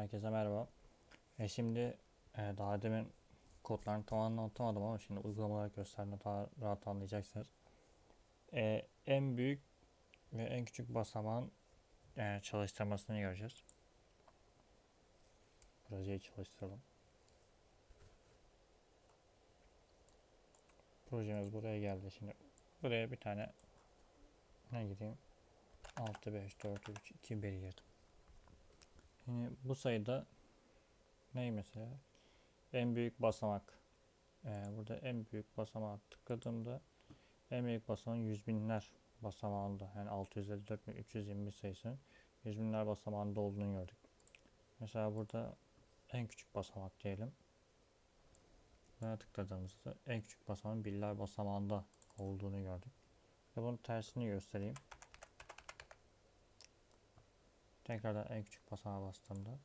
Herkese merhaba. E şimdi e, daha demin kodlarını tam anlatamadım ama şimdi uygulama olarak gösterdiğimde daha rahat anlayacaksınız. E, en büyük ve en küçük basamağın e, çalıştırmasını göreceğiz. Projeyi çalıştıralım. Projemiz buraya geldi. Şimdi buraya bir tane ne gireyim? 6, 5, 4, 3, 2, 1 girdim. Şimdi bu sayıda ney mesela? En büyük basamak. Ee, burada en büyük basamağa tıkladığımda en büyük basamağın yüz binler basamağında yani 654.321 sayısının yüz binler basamağında olduğunu gördük. Mesela burada en küçük basamak diyelim. Buna tıkladığımızda en küçük basamağın birler basamağında olduğunu gördük. Ve bunun tersini göstereyim. Tekrardan en küçük basamağa bastığımda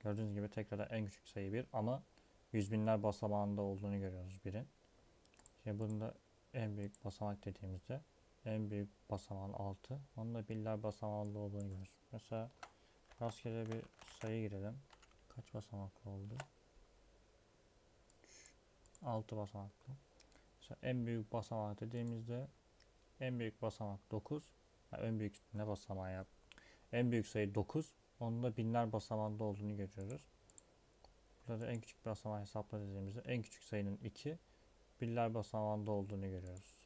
gördüğünüz gibi tekrardan en küçük sayı 1 ama yüz binler basamağında olduğunu görüyoruz birin. Şimdi bunda en büyük basamak dediğimizde en büyük basamağın 6. Onun da birler basamağında olduğunu görüyoruz. Mesela rastgele bir sayı girelim. Kaç basamaklı oldu? 6 basamaklı. Mesela en büyük basamak dediğimizde en büyük basamak 9. Yani en büyük ne basamağı yap? En büyük sayı 9. Onun da binler basamağında olduğunu görüyoruz. Burada da en küçük basamağı hesapla dediğimizde en küçük sayının 2. Binler basamağında olduğunu görüyoruz.